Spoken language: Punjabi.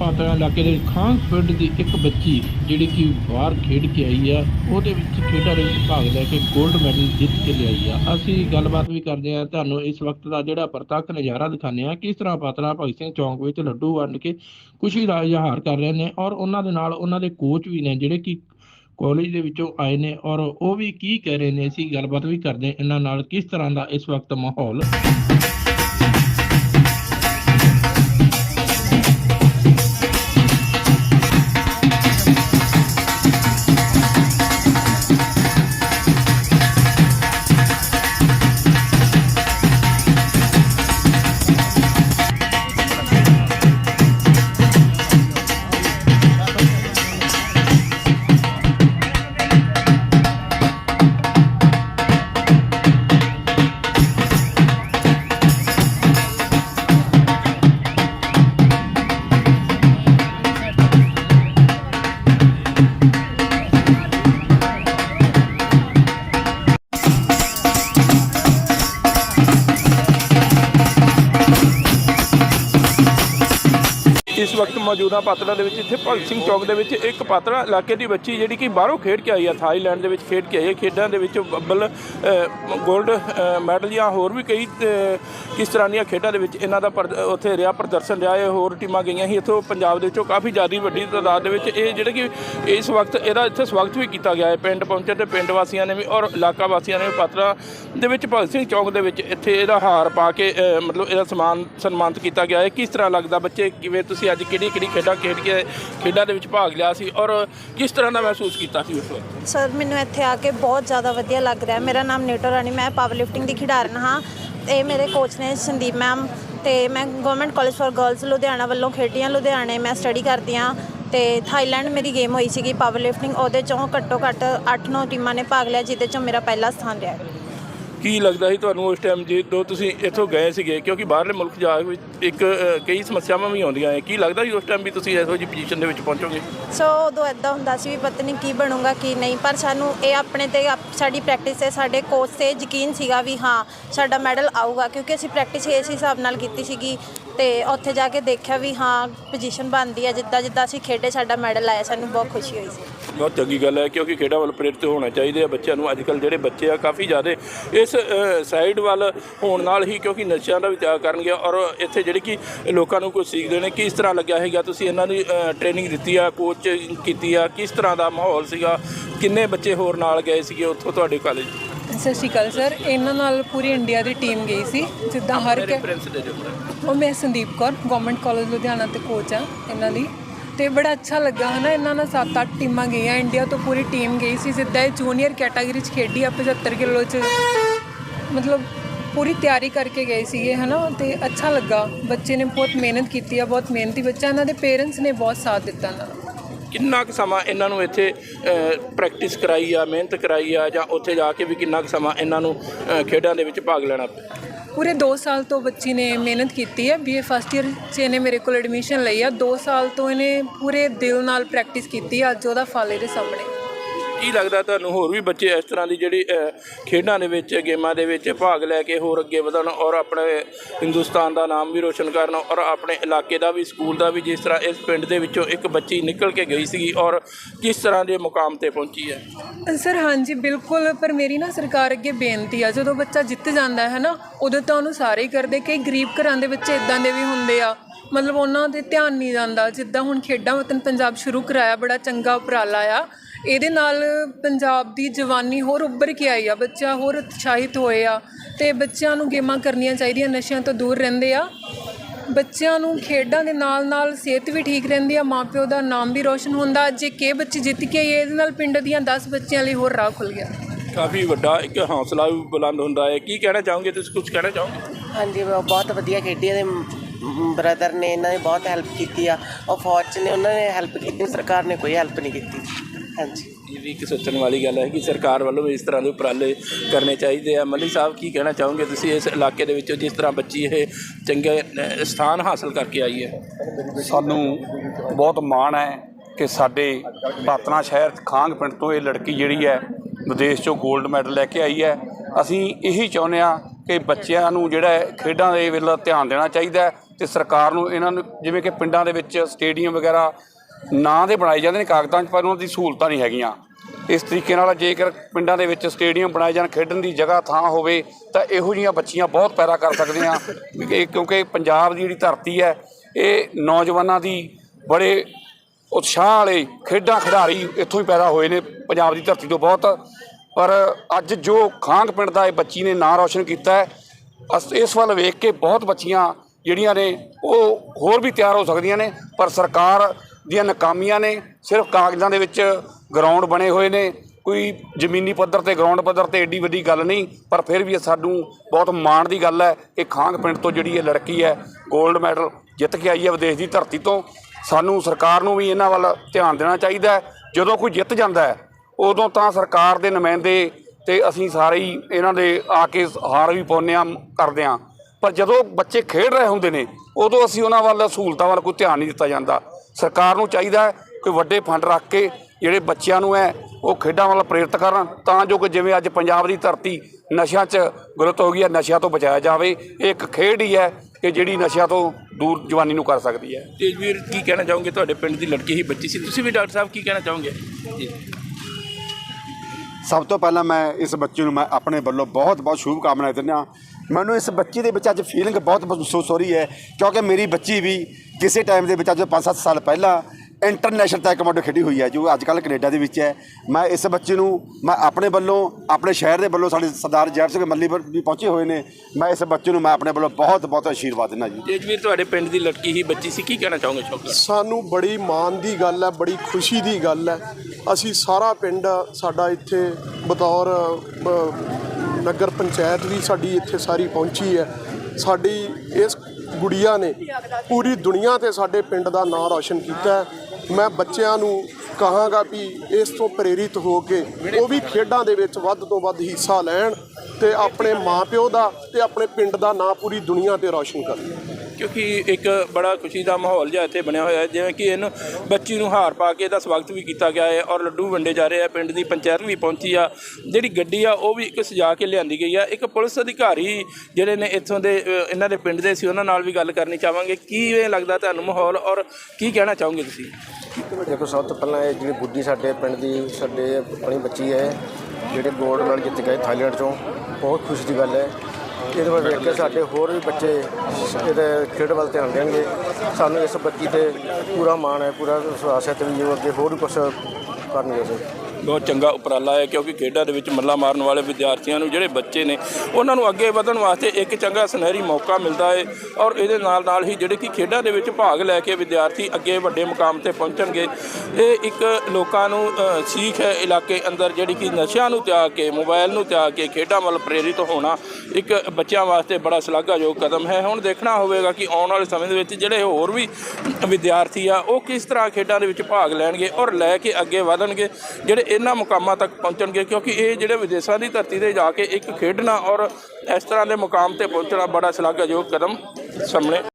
ਪਾਤੜਾ ਇਲਾਕੇ ਦੇ ਖਾਂਗ ਪਿੰਡ ਦੀ ਇੱਕ ਬੱਚੀ ਜਿਹੜੀ ਕਿ ਬਾਹਰ ਖੇਡ ਕੇ ਆਈ ਆ, ਉਹਦੇ ਵਿੱਚ ਖੇਡਾਂ ਦੇ ਵਿੱਚ ਭਾਗ ਲੈ ਕੇ 골ਡ ਮੈਡਲ ਜਿੱਤ ਕੇ ਲਿਆਈ ਆ। ਅਸੀਂ ਗੱਲਬਾਤ ਵੀ ਕਰਦੇ ਆ ਤੁਹਾਨੂੰ ਇਸ ਵਕਤ ਦਾ ਜਿਹੜਾ ਪ੍ਰਤੱਖ ਨਜ਼ਾਰਾ ਦਿਖਾਉਂਦੇ ਆ ਕਿਸ ਤਰ੍ਹਾਂ ਪਾਤੜਾ ਭਗਤ ਸਿੰਘ ਚੌਂਕ ਵਿੱਚ ਲੱਡੂ ਵੰਡ ਕੇ ਖੁਸ਼ੀ ਦਾ ਇਜ਼ਹਾਰ ਕਰ ਰਹੇ ਨੇ ਔਰ ਉਹਨਾਂ ਦੇ ਨਾਲ ਉਹਨਾਂ ਦੇ ਕੋਚ ਵੀ ਨੇ ਜਿਹੜੇ ਕਿ ਕਾਲਜ ਦੇ ਵਿੱਚੋਂ ਆਏ ਨੇ ਔਰ ਉਹ ਵੀ ਕੀ ਕਹਿ ਰਹੇ ਨੇ, ਅਸੀਂ ਗੱਲਬਾਤ ਵੀ ਕਰਦੇ ਇਹਨਾਂ ਨਾਲ ਕਿਸ ਤਰ੍ਹਾਂ ਦਾ ਇਸ ਵਕਤ ਮਾਹੌਲ ਮੌਜੂਦਾ ਪਾਤੜਾ ਦੇ ਵਿੱਚ ਇੱਥੇ ਭਗਤ ਸਿੰਘ ਚੌਕ ਦੇ ਵਿੱਚ ਇੱਕ ਪਾਤੜਾ ਇਲਾਕੇ ਦੀ ਬੱਚੀ ਜਿਹੜੀ ਕਿ ਬਾਹਰੋਂ ਖੇਡ ਕੇ ਆਈ ਆ, ਥਾਈਲੈਂਡ ਦੇ ਵਿੱਚ ਖੇਡ ਕੇ ਆਈ ਹੈ ਖੇਡਾਂ ਦੇ ਵਿੱਚ ਬੱਬਲ 골ਡ ਮੈਡਲ ਜਾਂ ਹੋਰ ਵੀ ਕਈ ਕਿਸ ਤਰ੍ਹਾਂ ਦੀਆਂ ਖੇਡਾਂ ਦੇ ਵਿੱਚ ਇਹਨਾਂ ਦਾ ਪਰ- ਉੱਥੇ ਰਿਹਾ, ਪ੍ਰਦਰਸ਼ਨ ਰਿਹਾ, ਇਹ ਹੋਰ ਟੀਮਾਂ ਗਈਆਂ ਸੀ। ਇੱਥੋਂ ਪੰਜਾਬ ਦੇ ਵਿੱਚੋਂ ਕਾਫੀ ਜ਼ਿਆਦਾ ਵੱਡੀ ਤਾਦਾਦ ਦੇ ਵਿੱਚ ਇਹ ਜਿਹੜੇ ਕਿ ਇਸ ਵਕਤ ਇਹਦਾ ਇੱਥੇ ਸਵਾਗਤ ਵੀ ਕੀਤਾ ਗਿਆ ਹੈ। ਪਿੰਡ ਪਹੁੰਚੇ ਤੇ ਪਿੰਡ ਵਾਸੀਆਂ ਨੇ ਵੀ ਔਰ ਇਲਾਕਾ ਵਾਸੀਆਂ ਨੇ ਵੀ ਪਾਤੜਾ ਦੇ ਵਿੱਚ ਭਗਤ ਸਿੰਘ ਚੌਕ ਦੇ ਵਿੱਚ ਇੱਥੇ ਇਹਦਾ ਹਾਰ ਪਾ ਕੇ ਮਤਲਬ ਇਹਦਾ ਸਨਮਾਨ ਸਨਮਾਨਿਤ ਕੀਤਾ ਗਿਆ ਹੈ। ਕਿਸ ਤਰ੍ਹਾਂ ਲੱਗਦਾ ਬੱਚੇ, ਕਿਵੇਂ ਤੁਸੀਂ ਅੱਜ ਕਿਹੜੀ ਕਿਹੜੀ ਖੇਡਾਂ ਖੇਡ ਕੇ ਖੇਡਾਂ ਦੇ ਵਿੱਚ ਭਾਗ ਲਿਆ ਸੀ ਔਰ ਕਿਸ ਤਰ੍ਹਾਂ ਦਾ ਮਹਿਸੂਸ ਕੀਤਾ ਸੀ ਉਸ ਵਕਤ? ਸਰ, ਮੈਨੂੰ ਇੱਥੇ ਆ ਕੇ ਬਹੁਤ ਜ਼ਿਆਦਾ ਵਧੀਆ ਲੱਗ ਰਿਹਾ। ਮੇਰਾ ਨਾਮ ਨੀਟੋ ਰਾਣੀ, ਮੈਂ ਪਾਵਰ ਲਿਫਟਿੰਗ ਦੀ ਖਿਡਾਰਨ ਹਾਂ। ਇਹ ਮੇਰੇ ਕੋਚ ਨੇ ਸੰਦੀਪ ਮੈਮ ਤੇ ਮੈਂ government college for girls Ludhiana ਵੱਲੋਂ ਖੇਡੀ ਹਾਂ ਲੁਧਿਆਣੇ ਮੈਂ ਸਟੱਡੀ ਕਰਦੀ ਹਾਂ। ਤੇ ਥਾਈਲੈਂਡ ਮੇਰੀ ਗੇਮ ਹੋਈ ਸੀਗੀ ਪਾਵਰ ਲਿਫਟਿੰਗ ਉਹਦੇ ਚੋਂ ਘੱਟੋ ਘੱਟ 8-9 ਟੀਮਾਂ ਨੇ ਭਾਗ ਲਿਆ, ਜਿਹਦੇ ਚੋਂ ਮੇਰਾ ਪਹਿਲਾ ਸਥਾਨ ਰਿਹਾ ਕੀ ਲੱਗਦਾ ਸੀ ਤੁਹਾਨੂੰ ਉਸ ਟਾਈਮ ਜਦੋਂ ਤੁਸੀਂ ਇੱਥੋਂ ਗਏ ਸੀਗੇ ਕਿਉਂਕਿ ਬਾਹਰਲੇ ਮੁਲਕ ਜਾ ਕੇ ਇੱਕ ਕਈ ਸਮੱਸਿਆਵਾਂ ਵੀ ਆਉਂਦੀਆਂ ਹੈ ਕੀ ਲੱਗਦਾ ਸੀ ਉਸ ਟਾਈਮ ਵੀ ਤੁਸੀਂ ਇਹੋ ਜਿਹੀ ਪੋਜੀਸ਼ਨ ਦੇ ਵਿੱਚ ਪਹੁੰਚੋਗੇ? ਸੋ ਉਦੋਂ ਐਦਾਂ ਹੁੰਦਾ ਸੀ ਵੀ ਪਤਾ ਨਹੀਂ ਕੀ ਬਣੂਗਾ ਕੀ ਨਹੀਂ ਪਰ ਸਾਨੂੰ ਇਹ ਆਪਣੇ ਤੇ ਸਾਡੀ ਪ੍ਰੈਕਟਿਸ ਤੇ ਸਾਡੇ ਕੋਚ ਤੇ ਯਕੀਨ ਸੀਗਾ ਵੀ ਹਾਂ ਸਾਡਾ ਮੈਡਲ ਆਊਗਾ ਕਿਉਂਕਿ ਅਸੀਂ ਪ੍ਰੈਕਟਿਸ ਇਸ ਹਿਸਾਬ ਨਾਲ ਕੀਤੀ ਸੀਗੀ ਤੇ ਉੱਥੇ ਜਾ ਕੇ ਦੇਖਿਆ ਵੀ ਹਾਂ ਪੋਜੀਸ਼ਨ ਬਣਦੀ ਹੈ ਜਿੱਦਾਂ ਜਿੱਦਾਂ ਅਸੀਂ ਖੇਡੇ ਸਾਡਾ ਮੈਡਲ ਆਇਆ ਸਾਨੂੰ ਬਹੁਤ ਖੁਸ਼ੀ ਹੋਈ ਸੀ। ਬਹੁਤ ਚੰਗੀ ਗੱਲ ਹੈ ਕਿਉਂਕਿ ਖੇਡਾਂ ਵੱਲ ਪ੍ਰੇਰਿਤ ਹੋਣਾ ਚਾਹੀਦੇ ਆ ਬੱਚਿਆਂ ਨੂੰ। ਅੱਜ ਕੱਲ੍ਹ ਜਿਹੜੇ ਬੱਚੇ ਆ ਕਾਫੀ ਜ਼ਿਆਦਾ ਇਸ ਸਾਈਡ ਵੱਲ ਹੋਣ ਨਾਲ ਹੀ ਕਿਉਂਕਿ ਨਸ਼ਿਆਂ ਦਾ ਵੀ ਤਿਆਗ ਕਰਨਗੇ ਔਰ ਇੱਥੇ ਜਿਹੜੇ ਕਿ ਲੋਕਾਂ ਨੂੰ ਕੁਝ ਸਿੱਖਦੇ ਨੇ ਕਿਸ ਤਰ੍ਹਾਂ ਲੱਗਿਆ ਹੈਗਾ? ਤੁਸੀਂ ਇਹਨਾਂ ਦੀ ਟ੍ਰੇਨਿੰਗ ਦਿੱਤੀ ਆ ਕੋਚ ਕੀਤੀ ਆ ਕਿਸ ਤਰ੍ਹਾਂ ਦਾ ਮਾਹੌਲ ਸੀਗਾ? ਕਿੰਨੇ ਬੱਚੇ ਹੋਰ ਨਾਲ ਗਏ ਸੀਗੇ ਉੱਥੋਂ ਤੁਹਾਡੇ ਕਾਲਜ ਸਤਿ ਸ਼੍ਰੀ ਅਕਾਲ ਸਰ। ਇਹਨਾਂ ਨਾਲ ਪੂਰੀ ਇੰਡੀਆ ਦੀ ਟੀਮ ਗਈ ਸੀ। ਜਿੱਦਾਂ ਹਰ ਦੇ ਜੋ ਉਹ ਮੈਂ ਸੰਦੀਪ ਕੌਰ ਗਵਰਨਮੈਂਟ ਕਾਲਜ ਲੁਧਿਆਣਾ ਤੇ ਕੋਚ ਆ ਇਹਨਾਂ ਦੀ। ਤੇ ਬੜਾ ਅੱਛਾ ਲੱਗਾ ਹਨਾ ਇਹਨਾਂ ਨਾਲ 7-8 ਟੀਮਾਂ ਗਈਆਂ। ਇੰਡੀਆ ਤੋਂ ਪੂਰੀ ਟੀਮ ਗਈ ਸੀ। ਜਿੱਦਾਂ ਇਹ ਜੂਨੀਅਰ ਕੈਟਾਗਰੀ 'ਚ ਖੇਡੀ ਆ 75 ਕਿਲੋ 'ਚ। ਮਤਲਬ ਪੂਰੀ ਤਿਆਰੀ ਕਰਕੇ ਗਏ ਸੀਗੇ ਹਨਾ? ਤੇ ਅੱਛਾ ਲੱਗਾ। ਬੱਚੇ ਨੇ ਬਹੁਤ ਮਿਹਨਤ ਕੀਤੀ ਆ ਬਹੁਤ ਮਿਹਨਤੀ ਬੱਚਾ। ਇਹਨਾਂ ਦੇ ਪੇਰੈਂਟਸ ਨੇ ਬਹੁਤ ਸਾਥ ਦਿੱਤਾ ਇਹਨਾਂ ਦਾ ਕਿੰਨਾ ਕੁ ਸਮਾਂ ਇਹਨਾਂ ਨੂੰ ਇੱਥੇ ਪ੍ਰੈਕਟਿਸ ਕਰਾਈ ਆ ਮਿਹਨਤ ਕਰਾਈ ਆ ਜਾਂ ਉੱਥੇ ਜਾ ਕੇ ਵੀ ਕਿੰਨਾ ਕੁ ਸਮਾਂ ਇਹਨਾਂ ਨੂੰ ਅ, ਖੇਡਾਂ ਦੇ ਵਿੱਚ ਭਾਗ ਲੈਣਾ ਪਿਆ? ਪੂਰੇ 2 ਸਾਲ ਤੋਂ ਬੱਚੀ ਨੇ ਮਿਹਨਤ ਕੀਤੀ ਹੈ ਬੀਏ ਫਸਟ ਇਅਰ 'ਚ ਇਹਨੇ ਮੇਰੇ ਕੋਲ ਐਡਮਿਸ਼ਨ ਲਈ ਆ। 2 ਸਾਲ ਤੋਂ ਇਹਨੇ ਪੂਰੇ ਦਿਲ ਨਾਲ ਪ੍ਰੈਕਟਿਸ ਕੀਤੀ ਆ ਅੱਜ ਉਹਦਾ ਫਲ ਇਹਦੇ ਸਾਹਮਣੇ। ਕੀ ਲੱਗਦਾ ਤੁਹਾਨੂੰ? ਹੋਰ ਵੀ ਬੱਚੇ ਇਸ ਤਰ੍ਹਾਂ ਦੀ ਜਿਹੜੀ ਖੇਡਾਂ ਦੇ ਵਿੱਚ, ਗੇਮਾਂ ਦੇ ਵਿੱਚ ਭਾਗ ਲੈ ਕੇ ਹੋਰ ਅੱਗੇ ਵਧਣ ਔਰ ਆਪਣੇ ਹਿੰਦੁਸਤਾਨ ਦਾ ਨਾਮ ਵੀ ਰੋਸ਼ਨ ਕਰਨ ਔਰ ਆਪਣੇ ਇਲਾਕੇ ਦਾ ਵੀ, ਸਕੂਲ ਦਾ ਵੀ, ਜਿਸ ਤਰ੍ਹਾਂ ਇਸ ਪਿੰਡ ਦੇ ਵਿੱਚੋਂ ਇੱਕ ਬੱਚੀ ਨਿਕਲ ਕੇ ਗਈ ਸੀਗੀ ਔਰ ਕਿਸ ਤਰ੍ਹਾਂ ਦੇ ਮੁਕਾਮ ਤੇ ਪਹੁੰਚੀ ਹੈ? ਸਰ, ਹਾਂਜੀ, ਬਿਲਕੁਲ, ਪਰ ਮੇਰੀ ਨਾ ਸਰਕਾਰ ਅੱਗੇ ਬੇਨਤੀ ਆ, ਜਦੋਂ ਬੱਚਾ ਜਿੱਤ ਜਾਂਦਾ ਹੈ ਨਾ, ਉਦੋਂ ਤਾਂ ਉਹਨੂੰ ਸਾਰੇ ਹੀ ਕਰਦੇ, ਕਈ ਗਰੀਬ ਘਰਾਂ ਦੇ ਬੱਚੇ ਇਦਾਂ ਦੇ ਵੀ ਹੁੰਦੇ ਆ, ਮਤਲਬ ਉਹਨਾਂ 'ਤੇ ਧਿਆਨ ਨਹੀਂ ਜਾਂਦਾ, ਜਿੱਦਾਂ ਹੁਣ ਖੇਡਾਂ ਵਤਨ ਪੰਜਾਬ ਸ਼ੁਰੂ ਕਰਾਇਆ, ਬੜਾ ਚੰਗਾ ਉਪਰਾਲਾ ਆ ਇਹਦੇ ਨਾਲ ਪੰਜਾਬ ਦੀ ਜਵਾਨੀ ਹੋਰ ਉੱਭਰ ਕੇ ਆਈ ਆ ਬੱਚਾ ਹੋਰ ਉਤਸ਼ਾਹਿਤ ਹੋਏ ਆ ਤੇ ਬੱਚਿਆਂ ਨੂੰ ਗੇਮਾਂ ਕਰਨੀਆਂ ਚਾਹੀਦੀਆਂ ਨਸ਼ਿਆਂ ਤੋਂ ਦੂਰ ਰਹਿੰਦੇ ਆ। ਬੱਚਿਆਂ ਨੂੰ ਖੇਡਾਂ ਦੇ ਨਾਲ ਨਾਲ ਸਿਹਤ ਵੀ ਠੀਕ ਰਹਿੰਦੀ ਆ ਮਾਪਿਓ ਦਾ ਨਾਮ ਵੀ ਰੋਸ਼ਨ ਹੁੰਦਾ। ਜੇ ਕੇ ਬੱਚੇ ਜਿੱਤ ਕੇ ਆਏ ਇਹਦੇ ਨਾਲ ਪਿੰਡ ਦੀਆਂ 10 ਬੱਚਿਆਂ ਲਈ ਹੋਰ ਰਾਹ ਖੁੱਲ ਗਿਆ। ਕਾਫੀ ਵੱਡਾ ਇੱਕ ਹੌਸਲਾ ਵੀ ਬੁਲੰਦ ਹੁੰਦਾ ਹੈ। ਕੀ ਕਹਿਣਾ ਚਾਹੋਗੇ? ਤੁਸੀਂ ਕੁਝ ਕਹਿਣਾ ਚਾਹੋਗੇ? ਹਾਂਜੀ ਬਹੁਤ ਵਧੀਆ ਖੇਡੀ ਇਹਦੇ ਬ੍ਰਦਰ ਨੇ ਇਹਨਾਂ ਨੇ ਬਹੁਤ ਹੈਲਪ ਕੀਤੀ ਆ। ਉਹ ਫੌਜ 'ਚ ਨੇ ਉਹਨਾਂ ਨੇ ਹੈਲਪ ਕੀਤੀ ਸਰਕਾਰ ਨੇ ਕੋਈ ਹੈਲਪ ਨਹੀਂ ਕੀਤੀ। ਹਾਂਜੀ। ਇਹ ਵੀ ਇੱਕ ਸੋਚਣ ਵਾਲੀ ਗੱਲ ਹੈ ਕਿ ਸਰਕਾਰ ਵੱਲੋਂ ਵੀ ਇਸ ਤਰ੍ਹਾਂ ਦੇ ਉਪਰਾਲੇ ਕਰਨੇ ਚਾਹੀਦੇ ਆ। ਮੱਲੀ ਸਾਹਿਬ ਕੀ ਕਹਿਣਾ ਚਾਹੋਗੇ ਤੁਸੀਂ ਇਸ ਇਲਾਕੇ ਦੇ ਵਿੱਚੋਂ ਜਿਸ ਤਰ੍ਹਾਂ ਬੱਚੀ ਇਹ ਚੰਗੇ ਅ, ਸਥਾਨ ਹਾਸਲ ਕਰਕੇ ਆਈ ਹੈ? ਸਾਨੂੰ ਬਹੁਤ ਮਾਣ ਹੈ ਕਿ ਸਾਡੇ ਪਾਤਨਾ ਸ਼ਹਿਰ ਖਾਂਗ ਪਿੰਡ ਤੋਂ ਇਹ ਲੜਕੀ ਜਿਹੜੀ ਹੈ ਵਿਦੇਸ਼ ਚੋਂ 골ਡ ਮੈਡਲ ਲੈ ਕੇ ਆਈ ਹੈ। ਅਸੀਂ ਇਹੀ ਚਾਹੁੰਦੇ ਆ ਕਿ ਬੱਚਿਆਂ ਨੂੰ ਜਿਹੜਾ ਹੈ ਖੇਡਾਂ ਦੇ ਵੱਲ ਧਿਆਨ ਦੇਣਾ ਚਾਹੀਦਾ ਹੈ ਤੇ ਸਰਕਾਰ ਨੂੰ ਇਹਨਾਂ ਨੂੰ ਜਿਵੇਂ ਕਿ ਪਿੰਡਾਂ ਦੇ ਵਿੱਚ ਸਟੇਡੀਅਮ ਵਗੈਰਾ ਨਾਂ ਦੇ ਬਣਾਏ ਜਾਂਦੇ ਨੇ ਕਾਗਜ਼ਾਂ 'ਚ, ਪਰ ਉਹਨਾਂ ਦੀ ਸਹੂਲਤਾਂ ਨਹੀਂ ਹੈਗੀਆਂ। ਇਸ ਤਰੀਕੇ ਨਾਲ ਜੇਕਰ ਪਿੰਡਾਂ ਦੇ ਵਿੱਚ ਸਟੇਡੀਅਮ ਬਣਾਏ ਜਾਣ, ਖੇਡਣ ਦੀ ਜਗ੍ਹਾ, ਥਾਂ ਹੋਵੇ, ਤਾਂ ਇਹੋ ਜਿਹੀਆਂ ਬੱਚੀਆਂ ਬਹੁਤ ਪੈਦਾ ਕਰ ਸਕਦੇ ਆ ਕਿਉਂਕਿ ਪੰਜਾਬ ਦੀ ਜਿਹੜੀ ਧਰਤੀ ਹੈ, ਇਹ ਨੌਜਵਾਨਾਂ ਦੀ ਬੜੇ ਉਤਸ਼ਾਹ ਵਾਲੇ ਖੇਡਾਂ ਖਿਡਾਰੀ ਇੱਥੋਂ ਹੀ ਪੈਦਾ ਹੋਏ ਨੇ ਪੰਜਾਬ ਦੀ ਧਰਤੀ ਤੋਂ ਬਹੁਤ। ਪਰ ਅੱਜ ਜੋ ਖਾਂਗ ਪਿੰਡ ਦਾ ਇਹ ਬੱਚੀ ਨੇ ਨਾਂ ਰੌਸ਼ਨ ਕੀਤਾ ਹੈ, ਅਸ- ਇਸ ਵੱਲ ਵੇਖ ਕੇ ਬਹੁਤ ਬੱਚੀਆਂ ਜਿਹੜੀਆਂ ਨੇ, ਉਹ ਹੋਰ ਵੀ ਤਿਆਰ ਹੋ ਸਕਦੀਆਂ ਨੇ। ਪਰ ਸਰਕਾਰ ਦੀਆਂ ਨਾਕਾਮੀਆਂ ਨੇ, ਸਿਰਫ ਕਾਗਜ਼ਾਂ ਦੇ ਵਿੱਚ ਗਰਾਊਂਡ ਬਣੇ ਹੋਏ ਨੇ। ਕੋਈ ਜ਼ਮੀਨੀ ਪੱਧਰ ਤੇ ਗਰਾਊਂਡ ਪੱਧਰ ਤੇ ਏਡੀ ਵੱਡੀ ਗੱਲ ਨਹੀਂ, ਪਰ ਫਿਰ ਵੀ ਇਹ ਸਾਨੂੰ ਬਹੁਤ ਮਾਣ ਦੀ ਗੱਲ ਹੈ ਕਿ ਖਾਂਗ ਪਿੰਡ ਤੋਂ ਜਿਹੜੀ ਇਹ ਲੜਕੀ ਹੈ 골ਡ ਮੈਡਲ ਜਿੱਤ ਕੇ ਆਈ ਹੈ ਵਿਦੇਸ਼ ਦੀ ਧਰਤੀ ਤੋਂ। ਸਾਨੂੰ ਸਰਕਾਰ ਨੂੰ ਵੀ ਇਹਨਾਂ ਵੱਲ ਧਿਆਨ ਦੇਣਾ ਚਾਹੀਦਾ ਹੈ। ਜਦੋਂ ਕੋਈ ਜਿੱਤ ਜਾਂਦਾ ਹੈ, ਉਦੋਂ ਤਾਂ ਸਰਕਾਰ ਦੇ ਨੁਮਾਇੰਦੇ ਤੇ ਅਸੀਂ ਸਾਰੇ ਹੀ ਇਹਨਾਂ ਦੇ ਆ ਕੇ ਹਾਰ ਵੀ ਪਾਉਂਦੇ ਹਾਂ, ਕਰਦੇ ਹਾਂ। ਪਰ ਜਦੋਂ ਬੱਚੇ ਖੇਡ ਰਹੇ ਹੁੰਦੇ ਨੇ, ਉਦੋਂ ਅਸੀਂ ਉਹਨਾਂ ਵੱਲ ਸਹੂਲਤਾਂ ਵੱਲ ਕੋਈ ਧਿਆਨ ਨਹੀਂ ਦਿੱਤਾ ਜਾਂਦਾ। ਸਰਕਾਰ ਨੂੰ ਚਾਹੀਦਾ ਹੈ ਕਿ ਵੱਡੇ ਫੰਡ ਰੱਖ ਕੇ ਜਿਹੜੇ ਬੱਚਿਆਂ ਨੂੰ ਹੈ ਉਹ ਖੇਡਾਂ ਵੱਲ ਪ੍ਰੇਰਿਤ ਕਰਨ ਤਾਂ ਜੋ ਕਿ ਜਿਵੇਂ ਅੱਜ ਪੰਜਾਬ ਦੀ ਧਰਤੀ ਨਸ਼ਿਆਂ 'ਚ ਗਲਤ ਹੋ ਗਈ ਹੈ ਨਸ਼ਿਆਂ ਤੋਂ ਬਚਾਇਆ ਜਾਵੇ। ਇਹ ਇੱਕ ਖੇਡ ਹੀ ਹੈ ਕਿ ਜਿਹੜੀ ਨਸ਼ਿਆਂ ਤੋਂ ਦੂਰ ਜਵਾਨੀ ਨੂੰ ਕਰ ਸਕਦੀ ਹੈ। ਤੇਜਵੀਰ ਕੀ ਕਹਿਣਾ ਚਾਹੋਗੇ? ਤੁਹਾਡੇ ਪਿੰਡ ਦੀ ਲੜਕੀ ਹੀ ਬੱਚੀ ਸੀ। ਤੁਸੀਂ ਵੀ ਡਾਕਟਰ ਸਾਹਿਬ ਕੀ ਕਹਿਣਾ ਚਾਹੋਗੇ? ਸਭ ਤੋਂ ਪਹਿਲਾਂ ਮੈਂ ਇਸ ਬੱਚੇ ਨੂੰ ਮੈਂ ਆਪਣੇ ਵੱਲੋਂ ਬਹੁਤ ਬਹੁਤ ਸ਼ੁਭ ਕਾਮਨਾਵਾਂ ਦਿੰਦਾ ਮੈਨੂੰ ਇਸ ਬੱਚੀ ਦੇ ਵਿੱਚ ਅੱਜ ਫੀਲਿੰਗ ਬਹੁਤ ਮਹਿਸੂਸ ਹੋ ਰਹੀ ਹੈ ਕਿਉਂਕਿ ਮੇਰੀ ਬੱਚੀ ਵੀ ਕਿਸੇ ਟਾਈਮ ਦੇ ਵਿੱਚ ਅੱਜ 5-7 ਸਾਲ ਪਹਿਲਾਂ ਇੰਟਰਨੈਸ਼ਨਲ ਟੈਕਵਾਂਡੋ ਖੇਡੀ ਹੋਈ ਹੈ ਜੋ ਅੱਜ ਕੱਲ੍ਹ ਕੈਨੇਡਾ ਦੇ ਵਿੱਚ ਹੈ। ਮੈਂ ਇਸ ਬੱਚੇ ਨੂੰ ਮੈਂ ਆਪਣੇ ਵੱਲੋਂ ਆਪਣੇ ਸ਼ਹਿਰ ਦੇ ਵੱਲੋਂ ਸਾਡੇ ਸਰਦਾਰ ਜੈਬ ਸਿੰਘ ਮੱਲੀ ਵੀ ਪਹੁੰਚੇ ਹੋਏ ਨੇ ਮੈਂ ਇਸ ਬੱਚੇ ਨੂੰ ਮੈਂ ਆਪਣੇ ਵੱਲੋਂ ਬਹੁਤ ਬਹੁਤ ਆਸ਼ੀਰਵਾਦ ਦਿੰਦਾ ਜੀ। ਤੇਜਵੀਰ ਤੁਹਾਡੇ ਪਿੰਡ ਦੀ ਲੜਕੀ ਹੀ ਬੱਚੀ ਸੀ ਕੀ ਕਹਿਣਾ ਚਾਹੋਗੇ ਛੋਕਰਾ ਸਾਨੂੰ ਬੜੀ ਮਾਣ ਦੀ ਗੱਲ ਹੈ ਬੜੀ ਖੁਸ਼ੀ ਦੀ ਗੱਲ ਹੈ। ਅਸੀਂ ਸਾਰਾ ਪਿੰਡ ਸਾਡਾ ਇੱਥੇ ਬਤੌਰ ਨਗਰ ਪੰਚਾਇਤ ਵੀ ਸਾਡੀ ਇੱਥੇ ਸਾਰੀ ਪਹੁੰਚੀ ਹੈ। ਸਾਡੀ ਇਸ ਗੁੜੀਆ ਨੇ ਪੂਰੀ ਦੁਨੀਆ ਤੇ ਸਾਡੇ ਪਿੰਡ ਦਾ ਨਾਂ ਰੌਸ਼ਨ ਕੀਤਾ ਮੈਂ ਬੱਚਿਆਂ ਨੂੰ ਕਹਾਂਗਾ ਵੀ ਇਸ ਤੋਂ ਪ੍ਰੇਰਿਤ ਹੋ ਕੇ ਉਹ ਵੀ ਖੇਡਾਂ ਦੇ ਵਿੱਚ ਵੱਧ ਤੋਂ ਵੱਧ ਹਿੱਸਾ ਲੈਣ ਤੇ ਆਪਣੇ ਮਾਪਿਓ ਦਾ ਤੇ ਆਪਣੇ ਪਿੰਡ ਦਾ ਨਾਂ ਪੂਰੀ ਦੁਨੀਆ ਤੇ ਰੌਸ਼ਨ ਕਰਨ। ਕਿਉਂਕਿ ਇੱਕ ਬੜਾ ਖੁਸ਼ੀ ਦਾ ਮਾਹੌਲ ਜਿਹਾ ਇੱਥੇ ਬਣਿਆ ਹੋਇਆ ਹੈ, ਜਿਵੇਂ ਕਿ ਇਹਨੂੰ ਬੱਚੀ ਨੂੰ ਹਾਰ ਪਾ ਕੇ ਇਹਦਾ ਸਵਾਗਤ ਵੀ ਕੀਤਾ ਗਿਆ ਹੈ ਔਰ ਲੱਡੂ ਵੰਡੇ ਜਾ ਰਹੇ ਆ, ਪਿੰਡ ਦੀ ਪੰਚਾਇਤ ਵੀ ਪਹੁੰਚੀ ਆ। ਜਿਹੜੀ ਗੱਡੀ ਆ, ਉਹ ਵੀ ਇੱਕ ਸਜਾ ਕੇ ਲਿਆਂਦੀ ਗਈ ਆ। ਇੱਕ ਪੁਲਿਸ ਅਧਿਕਾਰੀ ਜਿਹੜੇ ਨੇ ਇੱਥੋਂ ਦੇ ਇਹਨਾਂ ਦੇ ਪਿੰਡ ਦੇ ਸੀ, ਉਹਨਾਂ ਨਾਲ ਵੀ ਗੱਲ ਕਰਨੀ ਚਾਹਾਂਗੇ। ਕਿਵੇਂ ਲੱਗਦਾ ਤੁਹਾਨੂੰ ਮਾਹੌਲ ਔਰ ਕੀ ਕਹਿਣਾ ਚਾਹੋਗੇ ਤੁਸੀਂ? ਦੇਖੋ, ਸਭ ਤੋਂ ਪਹਿਲਾਂ ਇਹ ਜਿਹੜੀ ਗੁੱਡੀ ਸਾਡੇ ਪਿੰਡ ਦੀ, ਸਾਡੇ ਆਪਣੀ ਬੱਚੀ ਹੈ, ਜਿਹੜੇ ਗੋਲਡ ਮੈਡਲ ਜਿੱਤ ਗਏ ਥਾਈਲੈਂਡ ਤੋਂ ਬਹੁਤ ਖੁਸ਼ੀ ਦੀ ਗੱਲ ਹੈ। ਇਹਦੇ ਵੱਲ ਵੇਖ ਕੇ ਸਾਡੇ ਹੋਰ ਵੀ ਬੱਚੇ ਇਹਦੇ ਖੇਡ ਵੱਲ ਧਿਆਨ ਦੇਣਗੇ। ਸਾਨੂੰ ਇਸ ਬੱਚੀ ਤੇ ਪੂਰਾ ਮਾਣ ਹੈ, ਪੂਰਾ ਵਿਸ਼ਵਾਸ ਹੈ ਤੇ ਵੀ ਉਹ ਅੱਗੇ ਹੋਰ ਵੀ ਕੁਝ ਕਰਨਗੇ ਅਸੀਂ। ਬਹੁਤ ਚੰਗਾ ਉਪਰਾਲਾ ਹੈ ਕਿਉਂਕਿ ਖੇਡਾਂ ਦੇ ਵਿੱਚ ਮੱਲਾ ਮਾਰਨ ਵਾਲੇ ਵਿਦਿਆਰਥੀਆਂ ਨੂੰ ਜਿਹੜੇ ਬੱਚੇ ਨੇ, ਉਹਨਾਂ ਨੂੰ ਅੱਗੇ ਵਧਣ ਵਾਸਤੇ ਇੱਕ ਚੰਗਾ ਸੁਨਹਿਰੀ ਮੌਕਾ ਮਿਲਦਾ ਹੈ ਔਰ ਇਹਦੇ ਨਾਲ ਨਾਲ ਹੀ ਜਿਹੜੇ ਕਿ ਖੇਡਾਂ ਦੇ ਵਿੱਚ ਭਾਗ ਲੈ ਕੇ ਵਿਦਿਆਰਥੀ ਅੱਗੇ ਵੱਡੇ ਮੁਕਾਮ ਤੇ ਪਹੁੰਚਣਗੇ। ਇਹ ਇੱਕ ਲੋਕਾਂ ਨੂੰ ਸੀਖ ਹੈ ਇਲਾਕੇ ਅੰਦਰ ਜਿਹੜੀ ਕਿ ਨਸ਼ਿਆਂ ਨੂੰ ਤਿਆਗ ਕੇ, ਮੋਬਾਈਲ ਨੂੰ ਤਿਆਗ ਕੇ ਖੇਡਾਂ ਵੱਲ ਪ੍ਰੇਰਿਤ ਹੋਣਾ ਇੱਕ ਬੱਚਿਆਂ ਵਾਸਤੇ ਬੜਾ ਸ਼ਲਾਘਾਯੋਗ ਕਦਮ ਹੈ। ਹੁਣ ਦੇਖਣਾ ਹੋਵੇਗਾ ਕਿ ਆਉਣ ਵਾਲੇ ਸਮੇਂ ਦੇ ਵਿੱਚ ਜਿਹੜੇ ਹੋਰ ਵੀ ਵਿਦਿਆਰਥੀ ਆ, ਉਹ ਕਿਸ ਤਰ੍ਹਾਂ ਖੇਡਾਂ ਦੇ ਵਿੱਚ ਭਾਗ ਲੈਣਗੇ ਔਰ ਲੈ ਕੇ ਅੱਗੇ ਵਧਣਗੇ। ਜਿਹੜੇ ਇਹਨਾਂ ਮੁਕਾਮਾਂ ਤੱਕ ਪਹੁੰਚਣਗੇ, ਕਿਉਂਕਿ ਇਹ ਜਿਹੜੇ ਵਿਦੇਸ਼ਾਂ ਦੀ ਧਰਤੀ ਤੇ ਜਾ ਕੇ ਇੱਕ ਖੇਡਣਾ ਔਰ ਇਸ ਤਰ੍ਹਾਂ ਦੇ ਮੁਕਾਮ ਤੇ ਪਹੁੰਚਣਾ ਬੜਾ ਸ਼ਲਾਘਾਯੋਗ ਕਦਮ ਸਾਹਮਣੇ